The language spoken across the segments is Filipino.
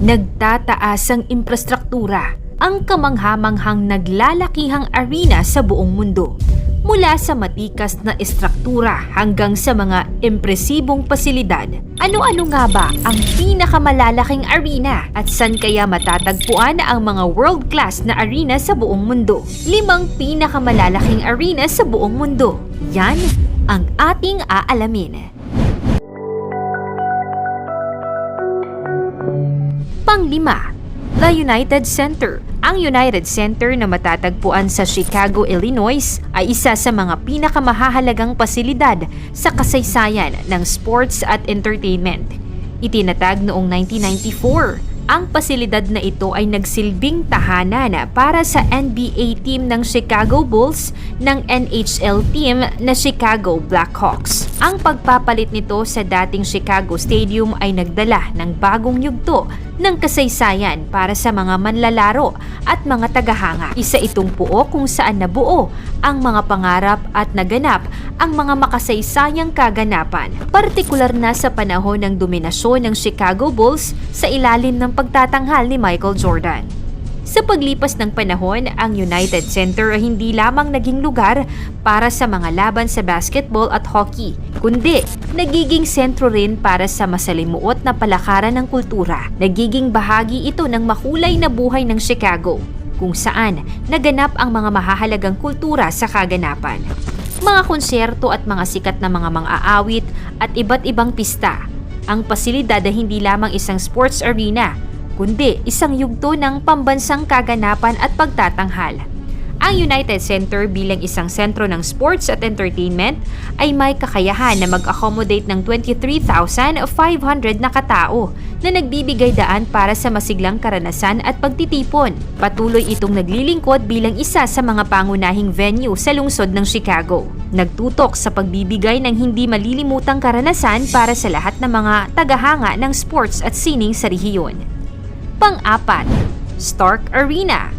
Nagtataas ang infrastruktura, ang kamanghamanghang naglalakihang arena sa buong mundo. Mula sa matikas na estruktura hanggang sa mga impresibong pasilidad. Ano-ano nga ba ang pinakamalalaking arena at saan kaya matatagpuan ang mga world-class na arena sa buong mundo? Limang pinakamalalaking arena sa buong mundo. Yan ang ating aalamin. Panglima, The United Center. Ang United Center na matatagpuan sa Chicago, Illinois ay isa sa mga pinakamahahalagang pasilidad sa kasaysayan ng sports at entertainment. Itinatag noong 1994 ang pasilidad na ito ay nagsilbing tahanan para sa NBA team ng Chicago Bulls ng NHL team na Chicago Blackhawks. Ang pagpapalit nito sa dating Chicago Stadium ay nagdala ng bagong yugto ng kasaysayan para sa mga manlalaro at mga tagahanga. Isa itong puo kung saan nabuo ang mga pangarap at naganap ang mga makasaysayang kaganapan, partikular na sa panahon ng dominasyon ng Chicago Bulls sa ilalim ng pagtatanghal ni Michael Jordan. Sa paglipas ng panahon, ang United Center ay hindi lamang naging lugar para sa mga laban sa basketball at hockey, kundi nagiging sentro rin para sa masalimuot na palakaran ng kultura. Nagiging bahagi ito ng makulay na buhay ng Chicago, kung saan naganap ang mga mahahalagang kultura sa kaganapan. Mga konsyerto at mga sikat na mga mang-aawit at iba't ibang pista. Ang pasilidad ay hindi lamang isang sports arena, kundi isang yugto ng pambansang kaganapan at pagtatanghal. Ang United Center bilang isang sentro ng sports at entertainment ay may kakayahan na mag-accommodate ng 23,500 na katao na nagbibigay daan para sa masiglang karanasan at pagtitipon. Patuloy itong naglilingkod bilang isa sa mga pangunahing venue sa lungsod ng Chicago. Nagtutok sa pagbibigay ng hindi malilimutang karanasan para sa lahat ng mga tagahanga ng sports at sining sa rehiyon. Pang-apat, Stark Arena.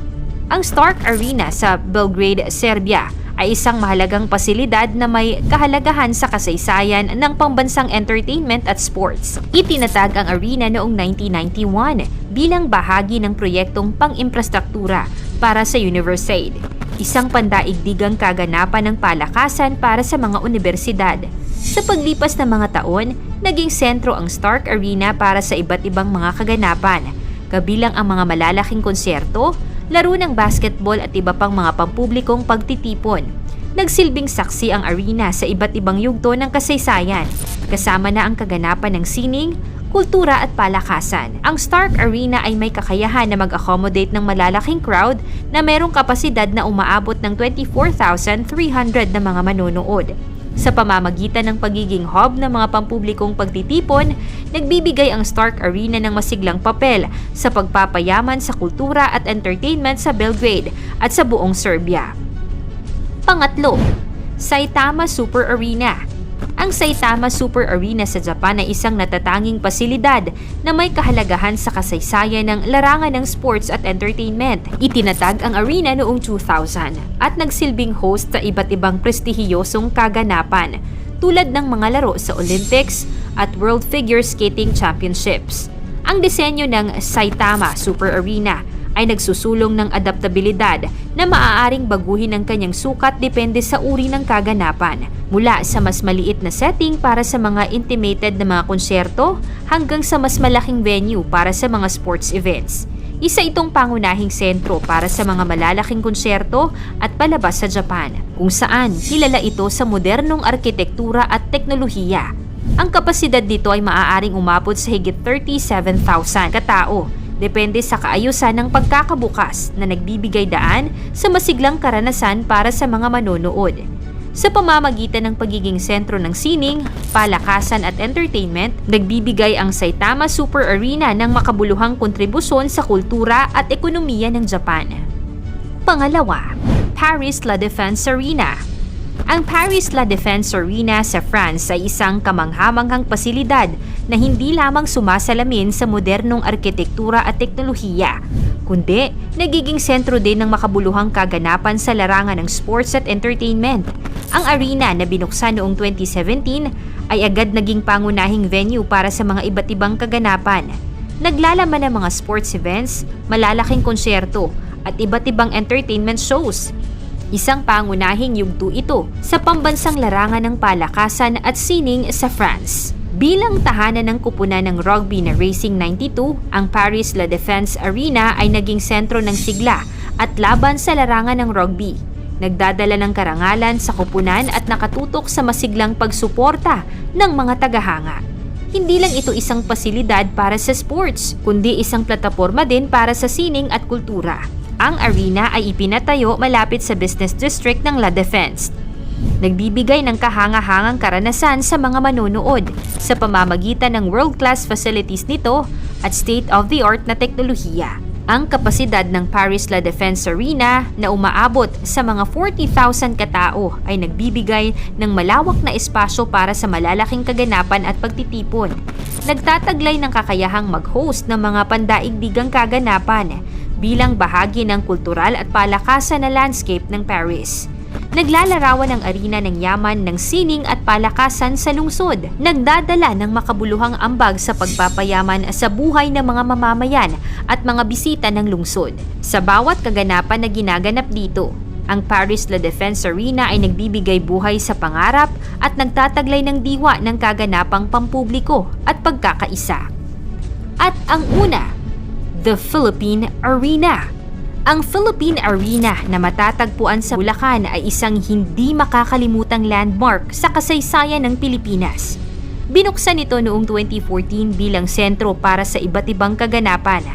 Ang Stark Arena sa Belgrade, Serbia ay isang mahalagang pasilidad na may kahalagahan sa kasaysayan ng pambansang entertainment at sports. Itinatag ang arena noong 1991 bilang bahagi ng proyektong pang-imprastruktura para sa Universiade, isang pandaigdigang kaganapan ng palakasan para sa mga universidad. Sa paglipas ng mga taon, naging sentro ang Stark Arena para sa iba't ibang mga kaganapan, kabilang ang mga malalaking konsyerto, laro ng basketball at iba pang mga pampublikong pagtitipon. Nagsilbing saksi ang arena sa iba't ibang yugto ng kasaysayan, kasama na ang kaganapan ng sining, kultura at palakasan. Ang Stark Arena ay may kakayahan na mag-accommodate ng malalaking crowd na mayroong kapasidad na umaabot ng 24,300 na mga manonood. Sa pamamagitan ng pagiging hub ng mga pampublikong pagtitipon, nagbibigay ang Stark Arena ng masiglang papel sa pagpapayaman sa kultura at entertainment sa Belgrade at sa buong Serbia. Pangatlo, Saitama Super Arena. Ang Saitama Super Arena sa Japan ay isang natatanging pasilidad na may kahalagahan sa kasaysayan ng larangan ng sports at entertainment. Itinatag ang arena noong 2000 at nagsilbing host sa iba't ibang prestihiyosong kaganapan tulad ng mga laro sa Olympics at World Figure Skating Championships. Ang disenyo ng Saitama Super Arena ay nagsusulong ng adaptabilidad na maaaring baguhin ang kanyang sukat depende sa uri ng kaganapan. Mula sa mas maliit na setting para sa mga intimated na mga konsyerto hanggang sa mas malaking venue para sa mga sports events. Isa itong pangunahing sentro para sa mga malalaking konsyerto at palabas sa Japan, kung saan kilala ito sa modernong arkitektura at teknolohiya. Ang kapasidad nito ay maaaring umabot sa higit 37,000 katao Depende sa kaayusan ng pagkakabukas na nagbibigay daan sa masiglang karanasan para sa mga manonood. Sa pamamagitan ng pagiging sentro ng sining, palakasan at entertainment, nagbibigay ang Saitama Super Arena ng makabuluhang kontribusyon sa kultura at ekonomiya ng Japan. Pangalawa, Paris La Défense Arena ang Paris La Défense Arena sa France ay isang kamanghamanghang pasilidad na hindi lamang sumasalamin sa modernong arkitektura at teknolohiya, kundi nagiging sentro din ng makabuluhang kaganapan sa larangan ng sports at entertainment. Ang arena na binuksan noong 2017 ay agad naging pangunahing venue para sa mga iba't ibang kaganapan. Naglalaman ng mga sports events, malalaking konsyerto, at iba't ibang entertainment shows. Isang pangunahing yugto ito sa pambansang larangan ng palakasan at sining sa France. Bilang tahanan ng kupunan ng rugby na Racing 92, ang Paris La Défense Arena ay naging sentro ng sigla at laban sa larangan ng rugby. Nagdadala ng karangalan sa kupunan at nakatutok sa masiglang pagsuporta ng mga tagahanga. Hindi lang ito isang pasilidad para sa sports, kundi isang plataforma din para sa sining at kultura. Ang arena ay ipinatayo malapit sa business district ng La Défense. Nagbibigay ng kahanga-hangang karanasan sa mga manonood sa pamamagitan ng world-class facilities nito at state-of-the-art na teknolohiya. Ang kapasidad ng Paris La Défense Arena na umaabot sa mga 40,000 katao ay nagbibigay ng malawak na espasyo para sa malalaking kaganapan at pagtitipon. Nagtataglay ng kakayahang mag-host ng mga pandaigdigang kaganapan bilang bahagi ng kultural at palakasan na landscape ng Paris. Naglalarawan ang arena ng yaman ng sining at palakasan sa lungsod. Nagdadala ng makabuluhang ambag sa pagpapayaman sa buhay ng mga mamamayan at mga bisita ng lungsod. Sa bawat kaganapan na ginaganap dito, ang Paris La Défense Arena ay nagbibigay buhay sa pangarap at nagtataglay ng diwa ng kaganapang pampubliko at pagkakaisa. At ang una, the Philippine Arena. Ang Philippine Arena na matatagpuan sa Bulacan ay isang hindi makakalimutang landmark sa kasaysayan ng Pilipinas. Binuksan ito noong 2014 bilang sentro para sa iba't ibang kaganapan,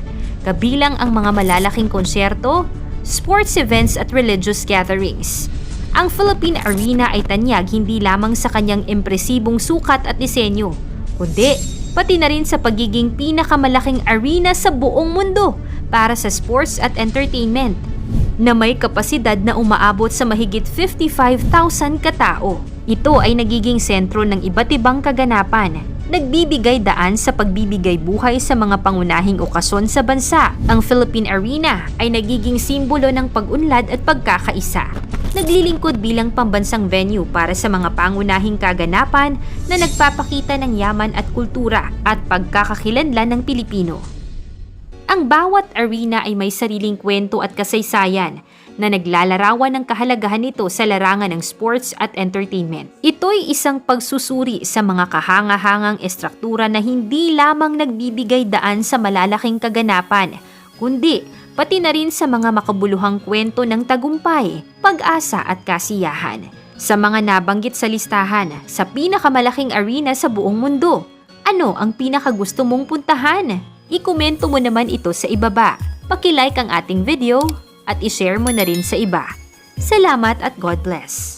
kabilang ang mga malalaking konsyerto, sports events at religious gatherings. Ang Philippine Arena ay tanyag hindi lamang sa kanyang impresibong sukat at disenyo, kundi pati na rin sa pagiging pinakamalaking arena sa buong mundo para sa sports at entertainment na may kapasidad na umaabot sa mahigit 55,000 katao. Ito ay nagiging sentro ng iba't ibang kaganapan, nagbibigay daan sa pagbibigay buhay sa mga pangunahing okasyon sa bansa. Ang Philippine Arena ay nagiging simbolo ng pag-unlad at pagkakaisa. Naglilingkod bilang pambansang venue para sa mga pangunahing kaganapan na nagpapakita ng yaman at kultura at pagkakakilanlan ng Pilipino. Ang bawat arena ay may sariling kwento at kasaysayan na naglalarawan ng kahalagahan nito sa larangan ng sports at entertainment. Ito'y isang pagsusuri sa mga kahanga-hangang estruktura na hindi lamang nagbibigay daan sa malalaking kaganapan, kundi pati na rin sa mga makabuluhang kwento ng tagumpay, pag-asa at kasiyahan. Sa mga nabanggit sa listahan, sa pinakamalaking arena sa buong mundo, ano ang pinakagusto mong puntahan? I-komento mo naman ito sa ibaba. Paki-like ang ating video at i-share mo na rin sa iba. Salamat at God bless!